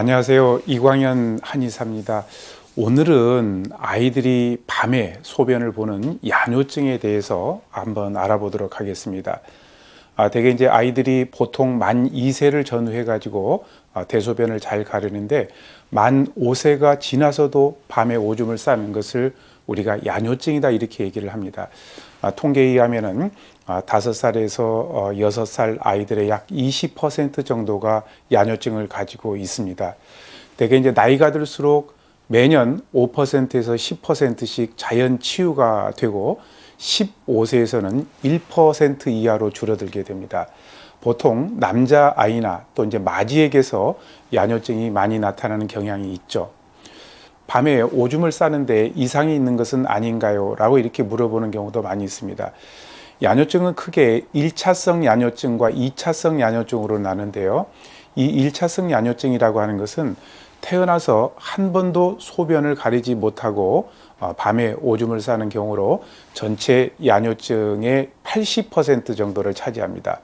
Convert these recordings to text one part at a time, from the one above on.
안녕하세요. 이광현 한의사입니다. 오늘은 아이들이 밤에 소변을 보는 야뇨증에 대해서 한번 알아보도록 하겠습니다. 아, 대개 이제 아이들이 보통 만 2세를 전후해 가지고 아, 대소변을 잘 가르는데 만 5세가 지나서도 밤에 오줌을 싸는 것을 우리가 야뇨증이다 이렇게 얘기를 합니다. 아, 통계에 의하면은 아, 5살에서 어, 6살 아이들의 약 20% 정도가 야뇨증을 가지고 있습니다. 대개 이제 나이가 들수록 매년 5%에서 10%씩 자연 치유가 되고 15세에서는 1% 이하로 줄어들게 됩니다. 보통 남자 아이나 또 이제 마지에게서 야뇨증이 많이 나타나는 경향이 있죠. 밤에 오줌을 싸는데 이상이 있는 것은 아닌가요? 라고 이렇게 물어보는 경우도 많이 있습니다. 야뇨증은 크게 1차성 야뇨증과 2차성 야뇨증으로 나는데요. 이 1차성 야뇨증이라고 하는 것은 태어나서 한 번도 소변을 가리지 못하고 어, 밤에 오줌을 싸는 경우로 전체 야뇨증의 80% 정도를 차지합니다.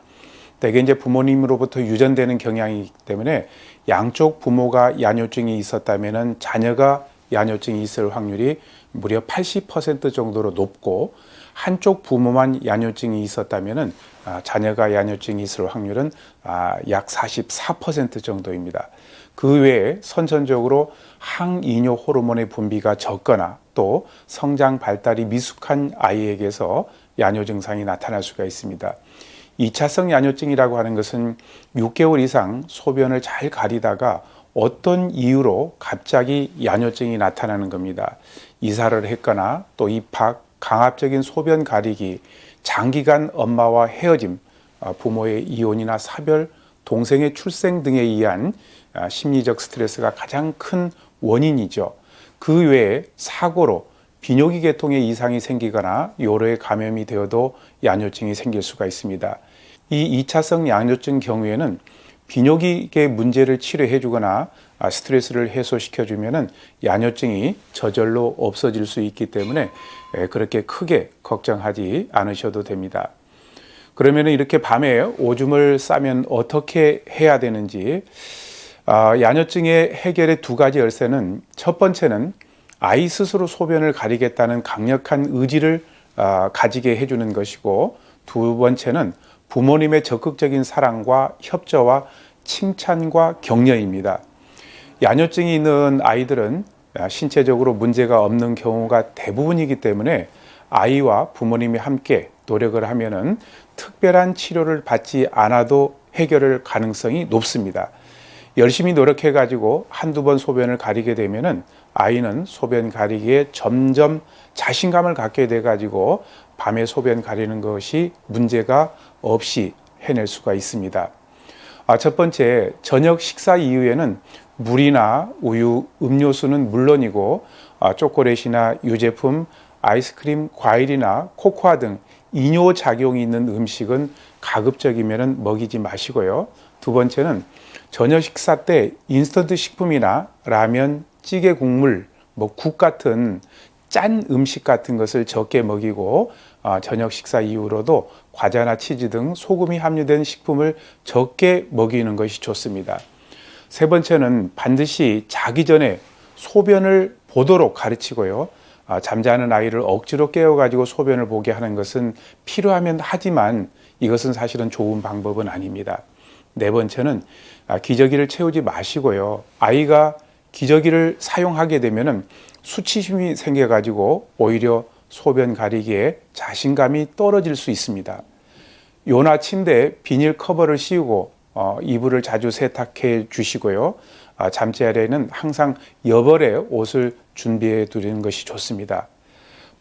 대개 이제 부모님으로부터 유전되는 경향이기 때문에 양쪽 부모가 야뇨증이 있었다면 자녀가 야뇨증이 있을 확률이 무려 80% 정도로 높고 한쪽 부모만 야뇨증이 있었다면 아, 자녀가 야뇨증이 있을 확률은 아, 약44% 정도입니다. 그 외에 선천적으로 항이뇨 호르몬의 분비가 적거나 또 성장 발달이 미숙한 아이에게서 야뇨 증상이 나타날 수가 있습니다. 2차성 야뇨증이라고 하는 것은 6개월 이상 소변을 잘 가리다가 어떤 이유로 갑자기 야뇨증이 나타나는 겁니다. 이사를 했거나 또 입학, 강압적인 소변 가리기, 장기간 엄마와 헤어짐, 아, 부모의 이혼이나 사별, 동생의 출생 등에 의한 아, 심리적 스트레스가 가장 큰 원인이죠. 그 외에 사고로 비뇨기 계통에 이상이 생기거나 요로에 감염이 되어도 야뇨증이 생길 수가 있습니다. 이 2차성 야뇨증 경우에는 비뇨기계 문제를 치료해 주거나 아, 스트레스를 해소시켜 주면은 야뇨증이 저절로 없어질 수 있기 때문에 그렇게 크게 걱정하지 않으셔도 됩니다. 그러면 이렇게 밤에 오줌을 싸면 어떻게 해야 되는지 아, 야뇨증의 해결의 두 가지 열쇠는 첫 번째는 아이 스스로 소변을 가리겠다는 강력한 의지를 아, 가지게 해주는 것이고 두 번째는 부모님의 적극적인 사랑과 협조와 칭찬과 격려입니다. 야뇨증이 있는 아이들은 신체적으로 문제가 없는 경우가 대부분이기 때문에 아이와 부모님이 함께 노력을 하면은 특별한 치료를 받지 않아도 해결할 가능성이 높습니다. 열심히 노력해 가지고 한두 번 소변을 가리게 되면은 아이는 소변 가리기에 점점 자신감을 갖게 돼 가지고 밤에 소변 가리는 것이 문제가 없이 해낼 수가 있습니다. 아, 첫 번째, 저녁 식사 이후에는 물이나 우유, 음료수는 물론이고 아, 초콜릿이나 유제품, 아이스크림, 과일이나 코코아 등 이뇨 작용이 있는 음식은 가급적이면 먹이지 마시고요. 두 번째는 저녁 식사 때 인스턴트 식품이나 라면, 찌개 국물, 뭐 국 같은 짠 음식 같은 것을 적게 먹이고 어, 저녁 식사 이후로도 과자나 치즈 등 소금이 함유된 식품을 적게 먹이는 것이 좋습니다. 세 번째는 반드시 자기 전에 소변을 보도록 가르치고요. 아, 잠자는 아이를 억지로 깨워가지고 소변을 보게 하는 것은 필요하면 하지만 이것은 사실은 좋은 방법은 아닙니다. 네 번째는 아, 기저귀를 채우지 마시고요. 아이가 기저귀를 사용하게 되면은 수치심이 생겨가지고 오히려 소변 가리기에 자신감이 떨어질 수 있습니다. 요나 침대 비닐 커버를 씌우고 어, 이불을 자주 세탁해 주시고요. 아, 잠자리에는 항상 여벌의 옷을 준비해 두는 것이 좋습니다.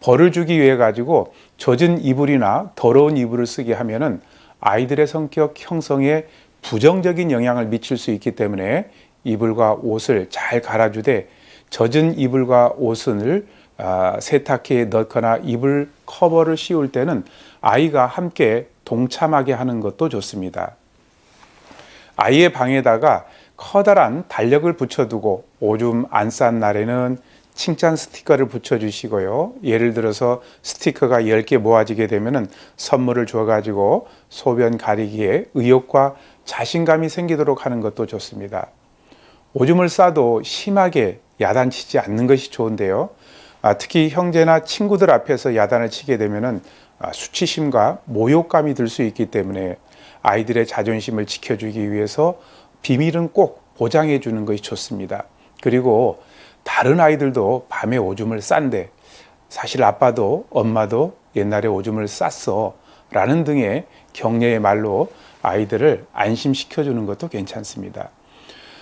벌을 주기 위해 가지고 젖은 이불이나 더러운 이불을 쓰게 하면은 아이들의 성격 형성에 부정적인 영향을 미칠 수 있기 때문에 이불과 옷을 잘 갈아주되 젖은 이불과 옷을 아, 세탁기에 넣거나 이불 커버를 씌울 때는 아이가 함께 동참하게 하는 것도 좋습니다. 아이의 방에다가 커다란 달력을 붙여두고 오줌 안 싼 날에는 칭찬 스티커를 붙여주시고요. 예를 들어서 스티커가 10개 모아지게 되면 선물을 줘가지고 소변 가리기에 의욕과 자신감이 생기도록 하는 것도 좋습니다. 오줌을 싸도 심하게 야단치지 않는 것이 좋은데요. 아, 특히 형제나 친구들 앞에서 야단을 치게 되면은 아, 수치심과 모욕감이 들 수 있기 때문에 아이들의 자존심을 지켜주기 위해서 비밀은 꼭 보장해 주는 것이 좋습니다. 그리고 다른 아이들도 밤에 오줌을 싼데 사실 아빠도 엄마도 옛날에 오줌을 쌌어 라는 등의 격려의 말로 아이들을 안심시켜 주는 것도 괜찮습니다.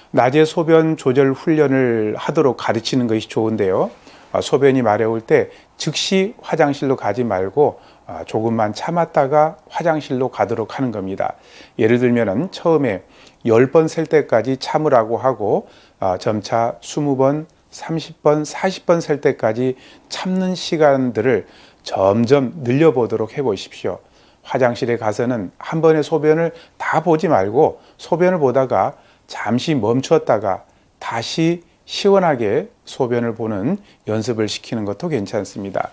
낮에 소변 조절 훈련을 하도록 가르치는 것이 좋은데요. 아, 소변이 마려울 때 즉시 화장실로 가지 말고 아, 조금만 참았다가 화장실로 가도록 하는 겁니다. 예를 들면은 처음에 10번 셀 때까지 참으라고 하고 아, 점차 20번, 30번, 40번 셀 때까지 참는 시간들을 점점 늘려보도록 해 보십시오. 화장실에 가서는 한 번의 소변을 다 보지 말고 소변을 보다가 잠시 멈췄다가 다시 시원하게 소변을 보는 연습을 시키는 것도 괜찮습니다.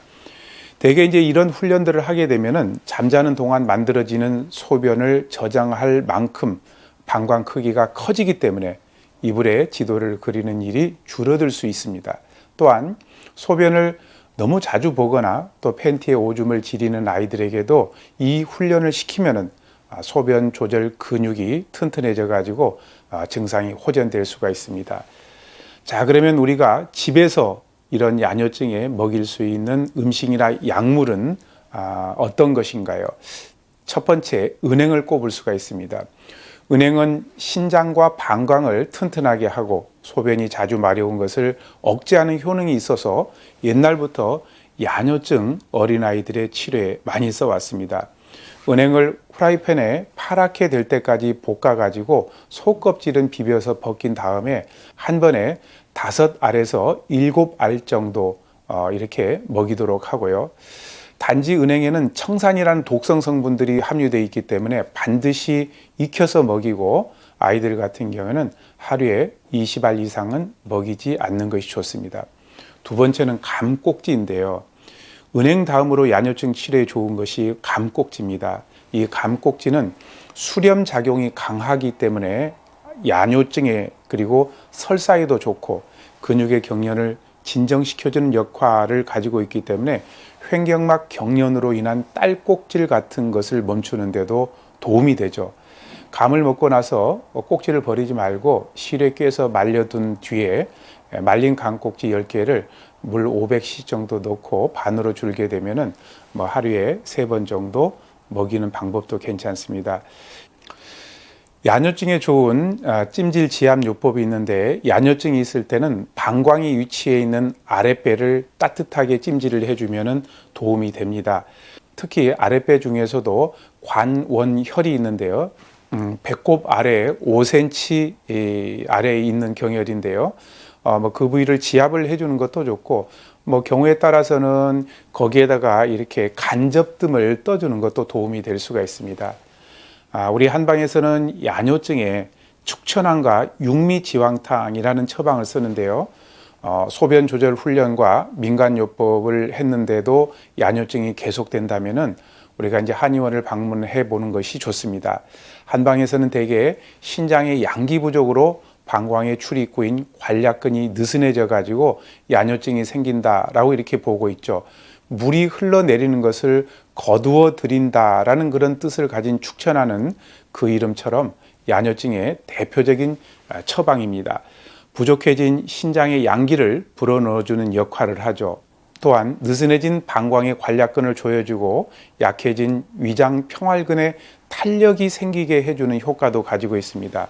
대개 이제 이런 훈련들을 하게 되면은 잠자는 동안 만들어지는 소변을 저장할 만큼 방광 크기가 커지기 때문에 이불에 지도를 그리는 일이 줄어들 수 있습니다. 또한 소변을 너무 자주 보거나 또 팬티에 오줌을 지리는 아이들에게도 이 훈련을 시키면은 아, 소변 조절 근육이 튼튼해져 가지고 아, 증상이 호전될 수가 있습니다. 자, 그러면 우리가 집에서 이런 야뇨증에 먹일 수 있는 음식이나 약물은 아, 어떤 것인가요? 첫 번째, 은행을 꼽을 수가 있습니다. 은행은 신장과 방광을 튼튼하게 하고 소변이 자주 마려운 것을 억제하는 효능이 있어서 옛날부터 야뇨증 어린아이들의 치료에 많이 써왔습니다. 은행을 프라이팬에 파랗게 될 때까지 볶아 가지고 속껍질은 비벼서 벗긴 다음에 한 번에 다섯 알에서 일곱 알 정도 어, 이렇게 먹이도록 하고요. 단지 은행에는 청산이라는 독성 성분들이 함유되어 있기 때문에 반드시 익혀서 먹이고 아이들 같은 경우는 하루에 20알 이상은 먹이지 않는 것이 좋습니다. 두 번째는 감꼭지인데요. 은행 다음으로 야뇨증 치료에 좋은 것이 감꼭지입니다. 이 감꼭지는 수렴 작용이 강하기 때문에 야뇨증에 그리고 설사에도 좋고 근육의 경련을 진정시켜주는 역할을 가지고 있기 때문에 횡격막 경련으로 인한 딸꼭질 같은 것을 멈추는데도 도움이 되죠. 감을 먹고 나서 꼭지를 버리지 말고 실에 꿰서 말려둔 뒤에 말린 감꼭지 10개를 물 500cc 정도 넣고 반으로 줄게 되면은 뭐 하루에 세 번 정도 먹이는 방법도 괜찮습니다. 야뇨증에 좋은 아, 찜질 지압 요법이 있는데 야뇨증이 있을 때는 방광이 위치해 있는 아랫배를 따뜻하게 찜질을 해주면 도움이 됩니다. 특히 아랫배 중에서도 관원혈이 있는데요. 음, 배꼽 아래 5cm 아래에 있는 경혈인데요. 어, 뭐그 부위를 지압을 해주는 것도 좋고 뭐 경우에 따라서는 거기에다가 이렇게 간접등을 떠주는 것도 도움이 될 수가 있습니다. 아, 우리 한방에서는 야뇨증에 축천항과 육미지왕탕이라는 처방을 쓰는데요. 어, 소변 조절 훈련과 민간요법을 했는데도 야뇨증이 계속된다면은 우리가 이제 한의원을 방문해 보는 것이 좋습니다. 한방에서는 대개 신장의 양기 부족으로 방광의 출입구인 관략근이 느슨해져 가지고 야뇨증이 생긴다라고 이렇게 보고 있죠. 물이 흘러내리는 것을 거두어 드린다라는 그런 뜻을 가진 축천하는 그 이름처럼 야뇨증의 대표적인 처방입니다. 부족해진 신장의 양기를 불어넣어주는 역할을 하죠. 또한 느슨해진 방광의 관략근을 조여주고 약해진 위장 평활근에 탄력이 생기게 해주는 효과도 가지고 있습니다.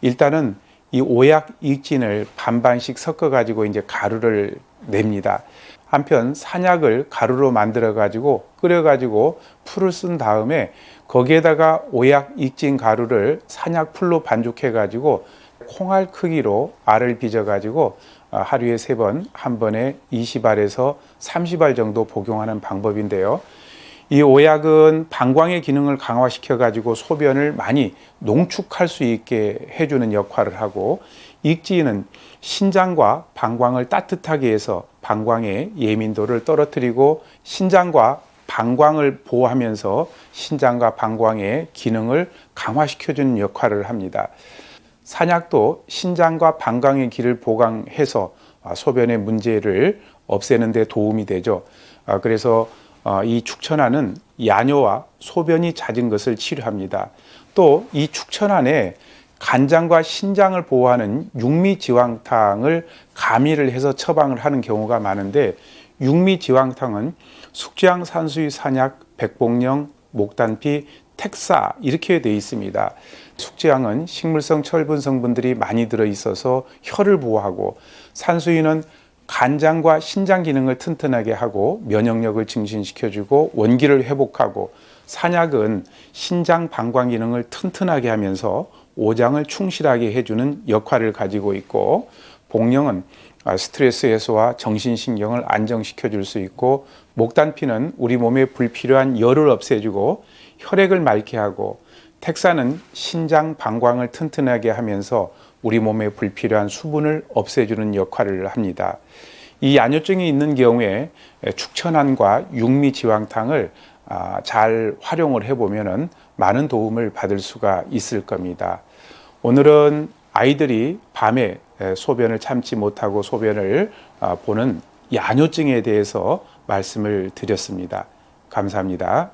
일단은 이 오약 익진을 반반씩 섞어 가지고 이제 가루를 냅니다. 한편 산약을 가루로 만들어 가지고 끓여 가지고 풀을 쓴 다음에 거기에다가 오약 익진 가루를 산약 풀로 반죽해 가지고 콩알 크기로 알을 빚어 가지고 아, 하루에 세 번, 한 번에 20알에서 30알 정도 복용하는 방법인데요. 이 오약은 방광의 기능을 강화시켜 가지고 소변을 많이 농축할 수 있게 해주는 역할을 하고 익지는 신장과 방광을 따뜻하게 해서 방광의 예민도를 떨어뜨리고 신장과 방광을 보호하면서 신장과 방광의 기능을 강화시켜주는 역할을 합니다. 산약도 신장과 방광의 길을 보강해서 아, 소변의 문제를 없애는 데 도움이 되죠. 아, 그래서 어, 이 축천안은 야뇨와 소변이 잦은 것을 치료합니다. 또 이 축천안에 간장과 신장을 보호하는 육미지왕탕을 가미를 해서 처방을 하는 경우가 많은데 육미지왕탕은 숙지향 산수유 산약 백봉령 목단피 택사 이렇게 되어 있습니다. 숙지향은 식물성 철분 성분들이 많이 들어 있어서 혀를 보호하고 산수유는 간장과 신장 기능을 튼튼하게 하고 면역력을 증진시켜주고 원기를 회복하고 산약은 신장 방광 기능을 튼튼하게 하면서 오장을 충실하게 해주는 역할을 가지고 있고 복령은 아, 스트레스 해소와 정신신경을 안정시켜 줄 수 있고 목단피는 우리 몸에 불필요한 열을 없애주고 혈액을 맑게 하고 택사는 신장 방광을 튼튼하게 하면서 우리 몸에 불필요한 수분을 없애주는 역할을 합니다. 이 야뇨증이 있는 경우에 축천안과 육미지왕탕을 아, 잘 활용을 해보면은 많은 도움을 받을 수가 있을 겁니다. 오늘은 아이들이 밤에 에, 소변을 참지 못하고 소변을 아, 보는 야뇨증에 대해서 말씀을 드렸습니다. 감사합니다.